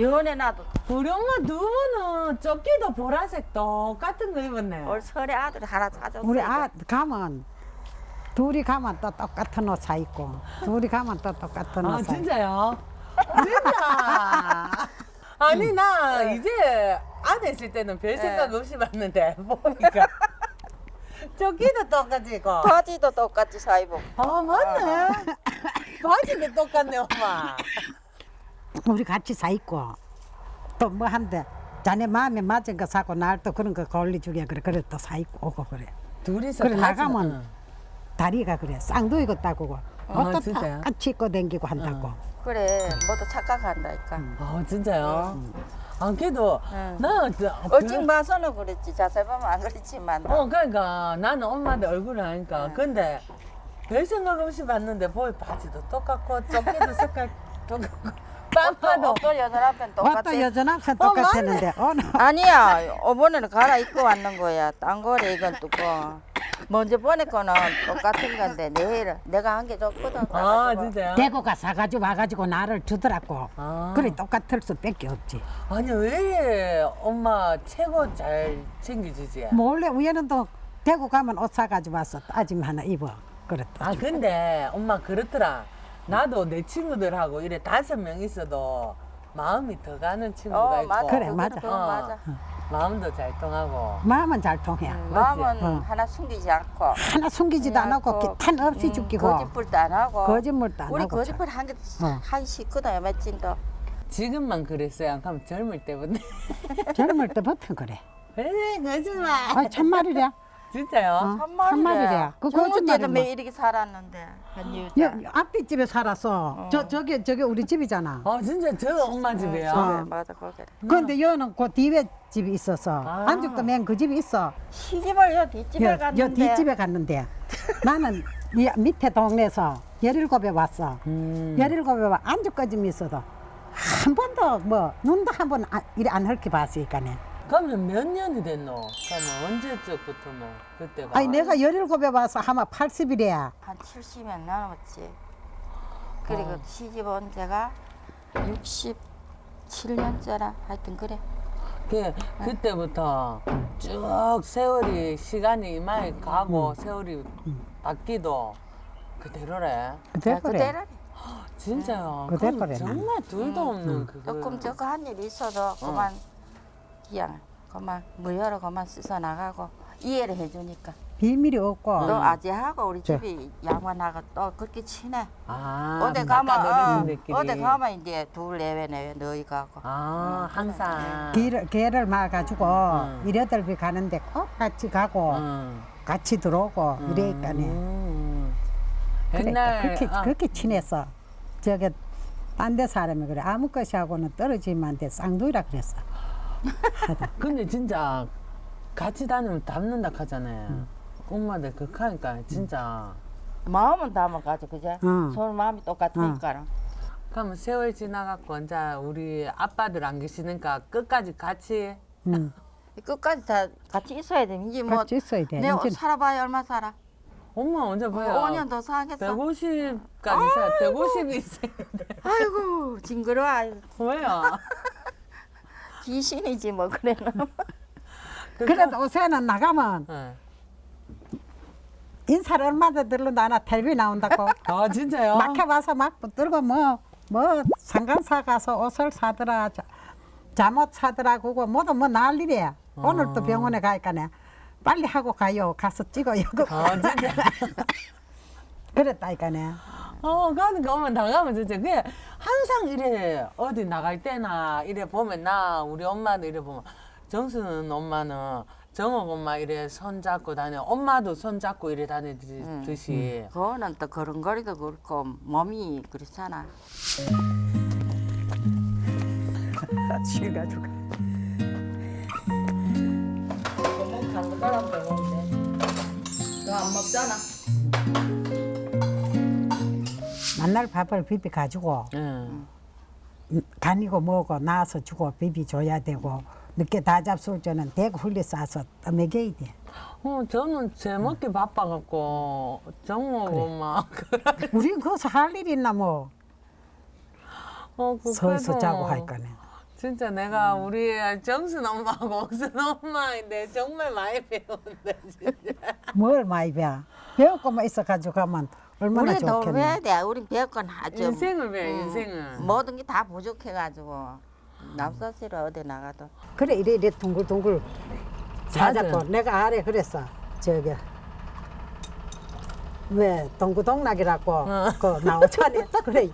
연애 나도 우리 엄마 두 분은 조끼도 보라색 똑같은 거 입었네. 올 설에 아들이 하나 사줬어. 우리 아 가면 둘이 가면 또 똑같은 옷 사 입고 둘이 가면 또 똑같은 아 옷 사 입고 진짜요? 진짜. 아니 나 이제 안에 있을 때는 별 생각 없이 봤는데 보니까 조끼도 똑같이 입고. 바지도 똑같이 사 입고. 아 맞네. 바지도 똑같네 엄마. 우리 같이 사 입고 또 뭐 한데 자네 마음에 맞은 거 사고 날 또 그런 거 걸리 주게 그래 그래 또 사 입고 오고 그래 둘이서 그래 나가면 응. 다리가 그래 쌍둥이 같다고 아, 옷도 진짜요? 똑같이 입고 댕기고 한다고 그래 모두 착각한다니까. 아 진짜요? 아 그래도 응. 나 진짜 얼찍 봐서는 그랬지 자세히 보면 안 그랬지만. 어 그러니까 나는 엄마한테 얼굴을 아니까 근데 별 생각 없이 봤는데 보이 바지도 똑같고 조끼도 색깔 똑같고 빰파도 어떤 여자 앞엔 옷도 똑같아. 여전 앞서 어, 똑같았는데 오늘 아니야 이번에는 갈아입고 왔는 거야. 딴 거래 이건 뚜고. 먼저 보내 거는 똑같은 건데 내일 내가 한 게 좋거든. 아. 진짜요? 대구가 사가지고 와가지고 나를 주더라고 아. 그래 똑같을 수밖에 없지 아니 왜 엄마 최고 잘 챙겨주지? 몰래 우연은 또 대구 가면 옷 사가지고 왔어 따짐 하나 입어 그랬다 아 근데 엄마 그렇더라 나도 내 친구들하고 이래 다섯 명 있어도 마음이 더 가는 친구가 어 있고 맞아. 그래, 맞아. 그건 어, 맞아. 마음도 잘 통하고 마음은 잘 통해 음? 마음은 어. 하나 숨기지 않고. 하나 숨기지도 안 하고 그래갖고, 탄 없이 음, 죽기고 거짓말도 안 하고. 거짓말도 안 우리 하고 거짓말 한 게 어. 하기 싫거든 며칠도. 지금만 그랬어요 그럼 젊을 때부터 젊을 때부터 그래 에 거짓말 아 참말이래 진짜요? 어, 참말이래. 참말이래. 그 젊을 때도 거짓말이면. 매 이렇게 살았는데 한 여. 앞에 집에 살았어 저 저게 저게 우리 집이잖아 아 진짜 저 엄마 집이에요? 어. 맞아 거기. 그런데 여는 그 뒤에 집이 있어서 아. 안죽도 맨 그 집이 있어 시집을 요 뒷집에 여, 갔는데. 여 뒷집에 갔는데 나는 이 밑에 동네에서 열일곱에 왔어 음. 열일곱에 와 안죽까지 있어도 한 번도 뭐 눈도 한 번 이래 안 헐게 봤으니까네 그러면 몇 년이 됐노? 그러면 언제적부터 뭐 그때가? 아니 내가 열일곱에 와서 아마 80일이야. 한 70년 넘었지. 그리고 어. 시집 온 지가 67년째라 하여튼 그래. 그, 그때부터 쭉 세월이 시간이 이마에 가고 세월이 바뀌도 그대로래. 그대 그래. 그대로 진짜요? 네. 그대 그럼 그래, 정말 둘도 없는 그거 조금 저거 한 일 있어도 그만 그냥 그만 무효로 그만 씻어 나가고 이해를 해주니까 비밀이 없고 또 아재하고 우리 저. 집이 양반하고 또 그렇게 친해. 아 어디 가면 어, 어디 가면 이제 둘 내외 내외 너희 가고. 아 항상 개를, 개를 막아가지고 음. 이래들비 가는데 꼭 같이 가고 응. 같이 들어오고 이래니까네 음. 그래, 옛날 그렇게 아, 그렇게 친했어. 저게 딴 데 사람이 그래 아무 것이 하고는 떨어지면 안 돼. 쌍둥이라 그랬어. 하도. 근데 진짜 같이 다니면 닮는다 하잖아요 음. 엄마들 극하니까 진짜 마음은 담아가지 그제. 응. 서로 마음이 똑같으니까. 그러면 세월 지나갖고 이제 우리 아빠들 안 계시니까 끝까지 같이 응. 끝까지 다 같이 있어야 돼. 이제 뭐 같이 있어야 돼. 내가 이제 살아봐야 얼마 살아? 엄마 언제 봐요? 5년 더 살겠어. 150까지 살 150이 있어요. 아이고 징그러워. 아이고, 왜요? 귀신이지 뭐 그래는. 그래도 요새는 나가면 네. 인사를 얼마나 들른다 하나 텔레비 나온다고. 아 진짜요? 마켓 와서 막 붙들고 뭐, 뭐 상간사 가서 옷을 사더라, 자, 잠옷 사더라, 그거 모두 뭐 난리래. 오늘 또 병원에 가니까네. 빨리 하고 가요. 가서 찍어요. 아 진짜. 그랬다니까네. 어 그러니까 엄마 나가면 진짜 그게 항상 이래 어디 나갈 때나 이래 보면 나 우리 엄마도 이래 보면 정수는 엄마는 정옥 엄마 이래 손 잡고 다녀 엄마도 손 잡고 이래 다니듯이 그거는 또 걸음걸이도 그렇고 몸이 그렇잖아. 사람 배고픈데. 너안 먹잖아. 만날 밥을 비비 가지고 응. 간이고 뭐고 나와서 주고 비비 줘야 되고 늦게 다 잡술 때는 대고 흘려 싸서 떠먹여야 돼. 어 저는 제 먹기 바빠갖고 정옥 엄마 우린 거기서 할일 있나 뭐 어, 그 서서 자고 할 거네. 진짜 내가 우리 정순 엄마하고 옥순 엄마인데 정말 많이 배웠는데 진짜. 뭘 많이 배워 배울 것만 있어가지고 가면 얼마나 우리 더 좋겠네 해야 돼. 우리 배건 하죠. 인생을 배워 인생을. 모든 게 다 부족해가지고 남사시로 어디 나가도 그래 이래 이래 둥글둥글 사자고. 내가 아래 그랬어 저기 왜 동구동락이라고 어. 그 나오잖아 그래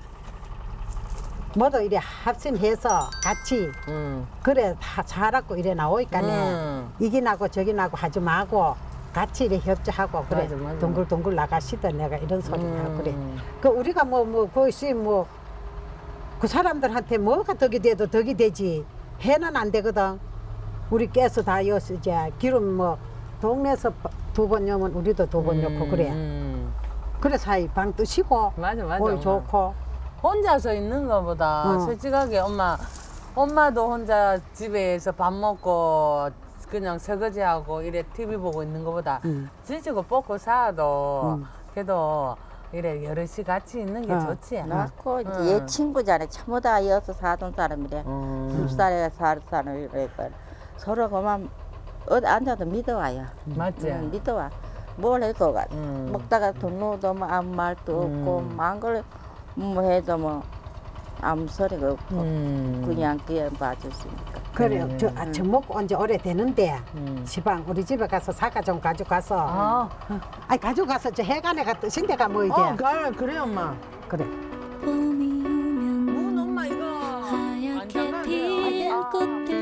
모두 이래 합심해서 같이 음. 그래 다 잘하고 이래 나오니까네 음. 이기 나고 저기 나고 하지 마고 같이 이래 협조하고 그래 맞아, 맞아. 둥글둥글 나가시다 내가 이런 하고 음. 그래 그 우리가 뭐 뭐 그것이 뭐 그 사람들한테 뭐가 덕이 돼도 덕이 되지 해는 안 되거든 우리 깨서 다 여서 이제 기름 뭐 동네에서 두 번 여면 우리도 두 번 넣고 그래 음. 그래 사이 방 뜨시고 맞아 맞아. 올 엄마. 좋고 혼자서 있는 것보다 어. 솔직하게 엄마 엄마도 혼자 집에서 밥 먹고 그냥 설거지하고 이래 TV 보고 있는 것보다 음. 지지고 뽑고 사도 음. 그래도 이래 여럿이 같이 있는 게 어. 좋지. 낳고 이제 응. 얘 친구잖아. 전부 다 이어서 사돈 사람이래. 음. 숲살에 살 사람이니까 서로 그만 어디 앉아도 믿어와요. 맞지. 응, 믿어와. 뭘 해도 가. 음. 먹다가 돈 넣어도 뭐 아무 말도 없고 음. 망걸 뭐 해도 뭐 아무 소리가 없고 음. 그냥 그냥 봐줬으니까. 그래 음. 저 아침 먹고 언제 오래 되는데 음. 시방 우리 집에 가서 사과 좀 가져가서 아, 아니 가져가서 저 해관에 가 뜨신 데가 뭐 이게 어, 그래, 그래 엄마. 그래 봄이 오면 문 엄마 이거 하얗게 안 잡아줘요. 꽃들